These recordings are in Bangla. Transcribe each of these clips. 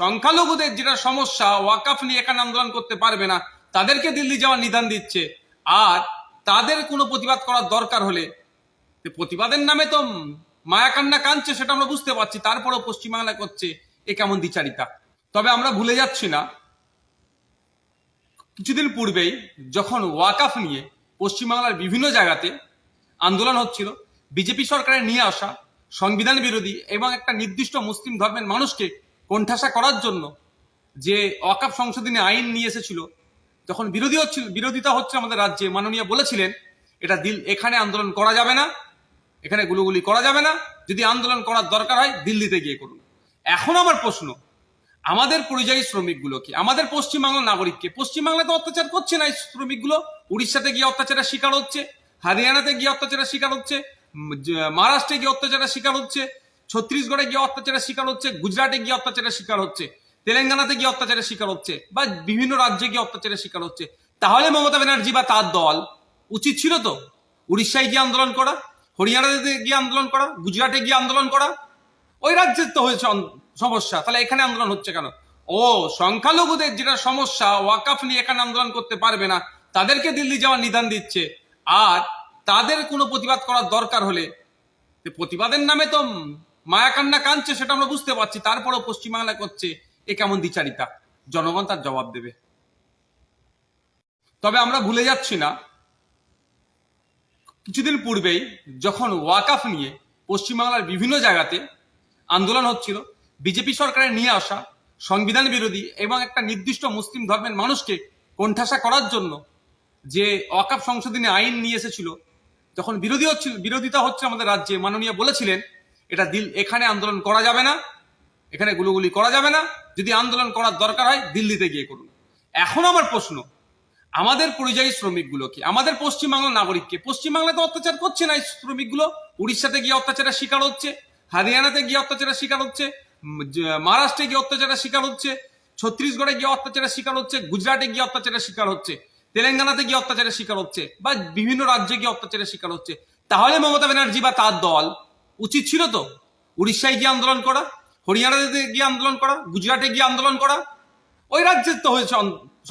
সংখ্যালঘুদের যেটা সমস্যা, ওয়াকাফ নিয়ে এখানে আন্দোলন করতে পারবে না, তাদেরকে দিল্লি যাওয়ার নিদান দিচ্ছে। আর তাদের কোনো প্রতিবাদ করার দরকার হলে প্রতিবাদের নামে তো মায়াকান্না কাঁদছে সেটা আমরা বুঝতে পারছি, তারপরেও পশ্চিমবাংলা করছে, এ কেমন দ্বিচারিতা। তবে আমরা ভুলে যাচ্ছি না, কিছুদিন পূর্বেই যখন ওয়াকাফ নিয়ে পশ্চিমবাংলার বিভিন্ন জায়গাতে আন্দোলন হচ্ছিল, বিজেপি সরকারের নিয়ে আসা, সংবিধান বিরোধী এবং একটা নির্দিষ্ট মুসলিম ধর্মের মানুষকে কোণঠাসা করার জন্য যে ওয়াকাফ সংশোধনী আইন নিয়ে এসেছিল, যখন বিরোধী হচ্ছিল, বিরোধিতা হচ্ছে আমাদের রাজ্যে, মাননীয় বলেছিলেন, এটা দিল, এখানে আন্দোলন করা যাবে না, এখানে গুলোগুলি করা যাবে না, যদি আন্দোলন করার দরকার হয়, দিল্লিতে গিয়ে করুন। এখন আমার প্রশ্ন, আমাদের পরিযায়ী শ্রমিকগুলোকে আমাদের পশ্চিমবাংলার নাগরিককে পশ্চিমবাংলাতে অত্যাচার করছে না এই শ্রমিকগুলো? উড়িষ্যাতে গিয়ে অত্যাচারের শিকার হচ্ছে, হরিয়ানাতে গিয়ে অত্যাচারের শিকার হচ্ছে মহারাষ্ট্রে গিয়ে অত্যাচারের শিকার হচ্ছে ছত্তিশগড়ে গিয়ে অত্যাচারের শিকার হচ্ছে, গুজরাটে গিয়ে অত্যাচারের শিকার হচ্ছে, তেলেঙ্গানাতে গিয়ে অত্যাচারের শিকার হচ্ছে, বা বিভিন্ন রাজ্যে গিয়ে অত্যাচারের শিকার হচ্ছে। তাহলে মমতা ব্যানার্জি বা তার দল উচিত ছিল তো? উড়িষ্যায় গিয়ে আন্দোলন করা, হরিয়ানাতে গিয়ে আন্দোলন করা, গুজরাটে গিয়ে আন্দোলন করা? ওই রাজ্যের তো হয়েছে সমস্যা, তাহলে এখানে আন্দোলন হচ্ছে কেন? ও, সংখ্যালঘুদের যেটা সমস্যা, ওয়াকাফ নিয়ে এখানে আন্দোলন করতে পারবে না, তাদেরকে দিল্লি যাওয়ার নিদান দিচ্ছে। আর তাদের কোনো প্রতিবাদ করার দরকার হলে, প্রতিবাদের নামে তো মায়াকান্না কাঁদছে, সেটা আমরা বুঝতে পারছি। তারপরেও পশ্চিমবাংলা করছে এ কেমন দ্বিচারিতা? জনগণ তার জবাব দেবে। তবে আমরা ভুলে যাচ্ছি না, কিছুদিন পূর্বেই যখন ওয়াকাফ নিয়ে পশ্চিমবাংলার বিভিন্ন জায়গাতে আন্দোলন হচ্ছিল, বিজেপি সরকারের নিয়ে আসা সংবিধান বিরোধী এবং একটা নির্দিষ্ট মুসলিম ধর্মের মানুষকে কোণঠাসা করার জন্য যে ওয়াকাফ সংশোধনী আইন নিয়ে এসেছিল, যখন বিরোধী হচ্ছিল, বিরোধিতা হচ্ছে আমাদের রাজ্যে, মাননীয় বলেছিলেন এটা দিল, এখানে আন্দোলন করা যাবে না, এখানে গুলোগুলি করা যাবে না, যদি আন্দোলন করার দরকার হয়, দিল্লিতে গিয়ে করুন। এখন আমার প্রশ্ন, আমাদের পরিযায়ী শ্রমিকগুলোকে আমাদের পশ্চিমবাংলার নাগরিককে পশ্চিমবাংলাতে অত্যাচার করছে না এই শ্রমিকগুলো। উড়িষ্যাতে গিয়ে অত্যাচারের শিকার হচ্ছে, হরিয়ানাতে গিয়ে অত্যাচারের শিকার হচ্ছে মহারাষ্ট্রে গিয়ে অত্যাচারের শিকার হচ্ছে, ছত্তিশগড়ে গিয়ে অত্যাচারের শিকার হচ্ছে, গুজরাটে গিয়ে অত্যাচারের শিকার হচ্ছে, তেলেঙ্গানাতে গিয়ে অত্যাচারের শিকার হচ্ছে, বা বিভিন্ন রাজ্যে গিয়ে অত্যাচারের শিকার হচ্ছে। তাহলে মমতা ব্যানার্জি বা তার দল উচিত ছিল তো? উড়িষ্যায় গিয়ে আন্দোলন করা, হরিয়ানাতে গিয়ে আন্দোলন করা, গুজরাটে গিয়ে আন্দোলন করা? ওই রাজ্যের তো হয়েছে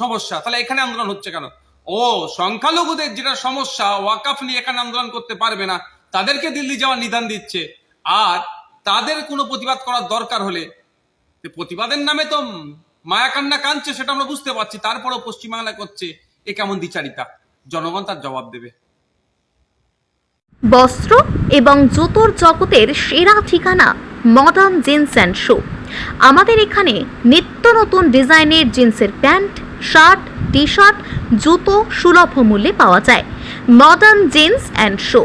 সমস্যা। তাহলে এখানে আন্দোলন হচ্ছে কেন? ও, সংখ্যালঘুদের যেটা সমস্যা, ওয়াকাফ নিয়ে এখানে আন্দোলন করতে পারবে না, তাদেরকে দিল্লি যাওয়ার নিদান দিচ্ছে। আর তাদের কোনো প্রতিবাদ করার দরকার হলে প্রতিবাদের নামে তো মায়াকান্না কাঁদছে, সেটা আমরা বুঝতে পারছি, তারপরেও পশ্চিমবাংলা করছে, এ কেমন দ্বিচারিতা? জনগণ তার জবাব দেবে। বস্ত্র এবং জুতোর জগতের সেরা ঠিকানা মডার্ন জিন্স অ্যান্ড শো আমাদের এখানে নিত্য নতুন ডিজাইনের জিন্সের প্যান্ট, শার্ট টি শার্ট জুতো সুলভ মূল্যে পাওয়া যায়। মডার্ন জিন্স অ্যান্ড শো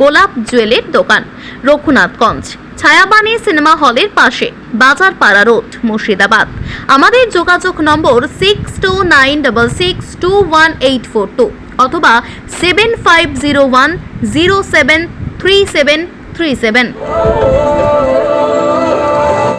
গোলাপ জুয়েলের দোকান, রঘুনাথগঞ্জ ছায়াবানি সিনেমা হলের পাশে, বাজারপাড়া রোড, মুর্শিদাবাদ। আমাদের যোগাযোগ number six two nine double six two one eight four two অথবা seven five zero one zero seven three seven three seven